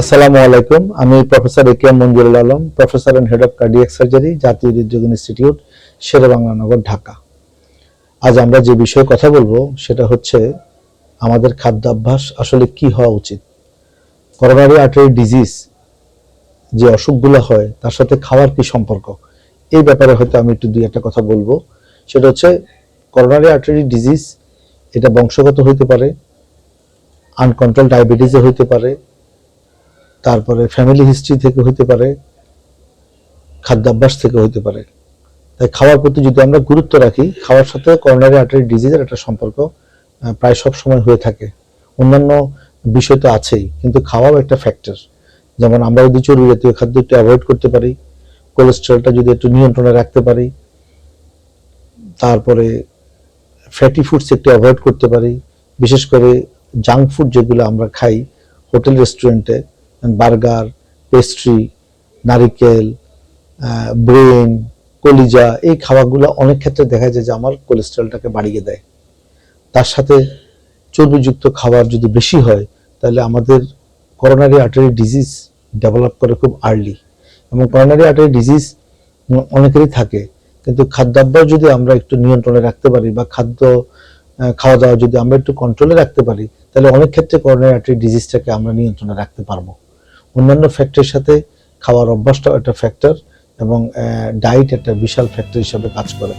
আসসালামু আলাইকুম। আমি professor A K Manjurul Alam, professor and head of cardiac surgery, জাতীয় হৃদরোগ ইনস্টিটিউট, শেরেবাংলা নগর, ঢাকা। আজ আমরা যে বিষয়ে কথা বলব, সেটা হচ্ছে আমাদের খাদ্যাভ্যাস আসলে কি হওয়া উচিত? করোনারি আর্টারি ডিজিজ যে অসুখগুলো হয়, তার সাথে খাওয়ার কি সম্পর্ক? এই ব্যাপারে হয়তো আমি একটু দুই একটা কথা বলব। সেটা হচ্ছে করোনারি আর্টারি ডিজিজ এটা বংশগত হইতে পারে আনকন্ট্রোল ডায়াবেটিসে হইতে পারে তারপরে ফ্যামিলি হিস্ট্রি থেকে হইতে পারে, খাদ্যাভ্যাস থেকে হইতে পারে। তাই খাওয়ার প্রতি যদি আমরা গুরুত্ব রাখি, খাওয়ার সাথে করোনারি আর্টারি ডিজিজের একটা সম্পর্ক প্রায় সব সময় হয়ে থাকে। অন্যান্য বিষয় তো আছেই, কিন্তু খাওয়াও একটা ফ্যাক্টর যেমন আমরা যদি চর্বি জাতীয় খাদ্য একটু অ্যাভয়েড করতে পারি কোলেস্ট্রলটা যদি একটু নিয়ন্ত্রণে রাখতে পারি, তারপরে ফ্যাটি ফুডস একটু অ্যাভয়েড করতে পারি, বিশেষ করে জাঙ্ক ফুড যেগুলো আমরা খাই হোটেল রেস্টুরেন্টে বার্গার পেস্ট্রি নারিকেল ব্রেন, কলিজা, এই খাবারগুলো অনেক ক্ষেত্রে দেখা যায় যে আমার কোলেস্ট্রলটাকে বাড়িয়ে দেয়। তার সাথে চর্বিযুক্ত খাবার যদি বেশি হয়, তাহলে আমাদের করোনারি আর্টারি ডিজিজ ডেভেলপ করে খুব আর্লি এবং করোনারি আর্টারি ডিজিজ অনেকেরই থাকে, কিন্তু খাদ্যাভ্যাস যদি আমরা একটু নিয়ন্ত্রণে রাখতে পারি বা খাদ্য খাওয়া দাওয়া যদি আমরা একটু কন্ট্রোলে রাখতে পারি, তাহলে অনেক ক্ষেত্রে করোনারি আর্টারি ডিজিজটাকে আমরা নিয়ন্ত্রণে রাখতে পারব। অন্যান্য ফ্যাক্টরির সাথে খাওয়ার অভ্যাসটাও একটা ফ্যাক্টর এবং ডায়েট একটা বিশাল ফ্যাক্টর হিসাবে কাজ করে।